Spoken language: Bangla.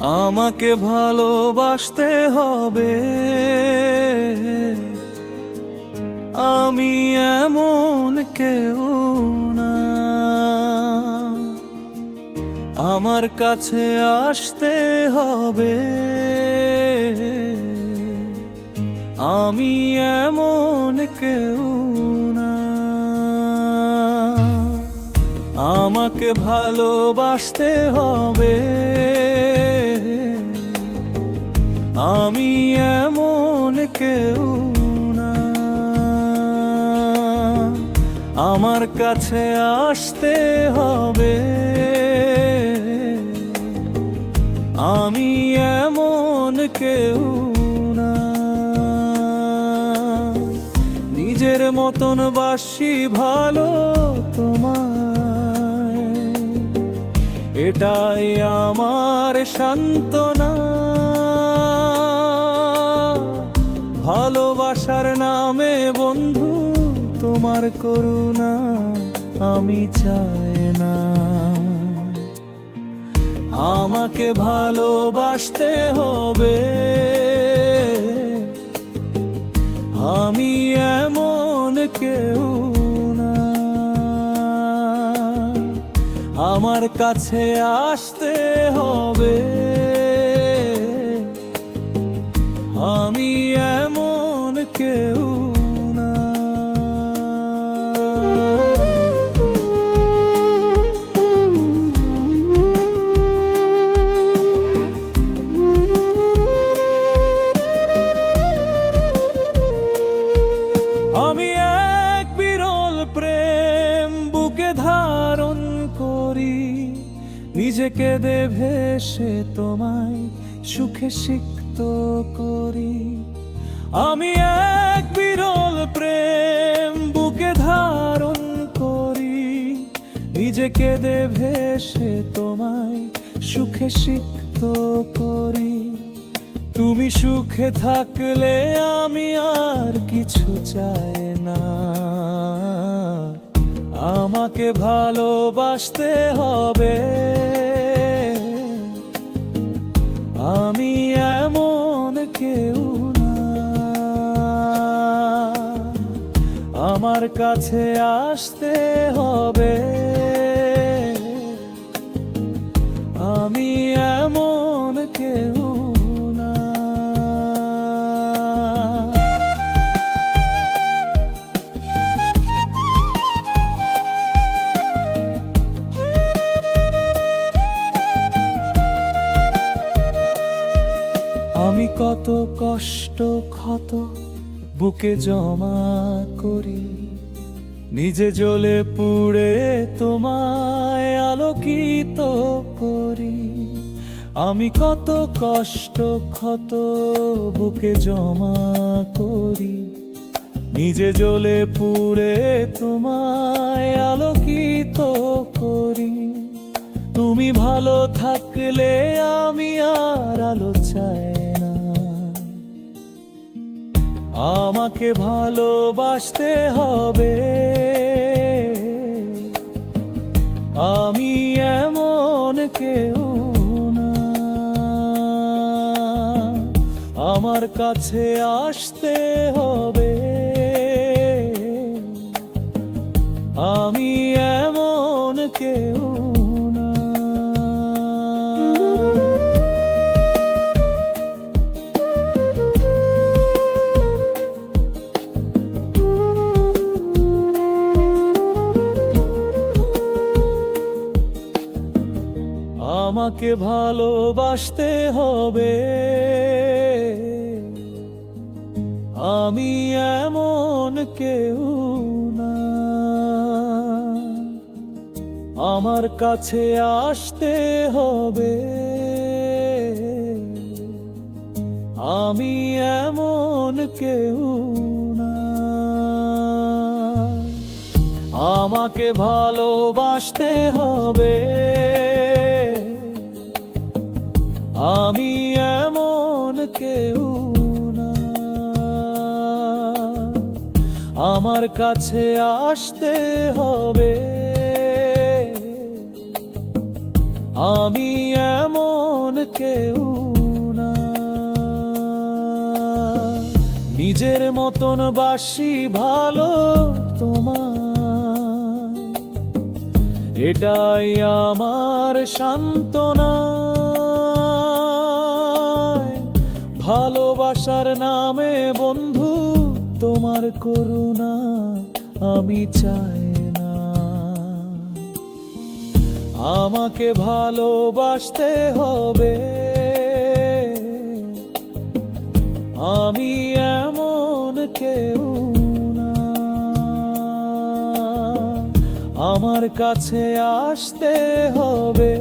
আমাকে ভালোবাসতে হবে। আমি এমন কেউ না। আমার কাছে আসতে হবে। আমি এমন কেউ না। আমাকে ভালোবাসতে হবে। আমি এমন কেউ না। আমার কাছে আসতে হবে। আমি এমন কেউ না। নিজের মতন বাসি ভালো তোমায়। এটাই আমার সান্ত্বনা। ভালোবাসার নামে বন্ধু, তোমার করুণা আমি চাই না। আমাকে ভালোবাসতে হবে। আমি এমন কেউ না। আমার কাছে আসতে হবে। ধারণ করি। নিজেকে দে ভেসে তোমায় সুখে সিক্ত করি। আমি এক বিরল প্রেম বুকে ধারণ করি। নিজেকে দে ভেসে তোমায় সুখে সিক্ত করি। তুমি সুখে থাকলে আমি আর কিছু চাই না। আমাকে ভালোবাসতে হবে। আমি এমন কেউ আমার কাছে আসতে হবে। আমি কত কষ্ট ক্ষত বুকে জমা করি। নিজে জ্বলে পুড়ে তোমায় আলোকিত করি। আমি কত কষ্ট ক্ষত বুকে জমা করি। নিজে জ্বলে পুড়ে তোমায় আলোকিত করি। তুমি ভালো থাকলে আমি আর আলো চাই আমাকে ভালোবাসতে হবে। আমি এমন কেউ না। আমার কাছে আসতে হবে। আমি আমাকে ভালোবাসতে হবে। আমি এমন কেউ না। আমার কাছে আসতে হবে। আমি এমন কেউ না। আমাকে ভালোবাসতে হবে। আমি এমন কেউ আমার কাছে আসতে হবে। আমি এমন কেউ না। নিজের মতন বাসি ভালো তোমার। এটাই আমার সান্ত্বনা। ভালোবাসার নামে বন্ধু, তোমার করুণা আমি চাই না। আমাকে ভালোবাসতে হবে। আমি এমন কেউ না। আমার কাছে আসতে হবে।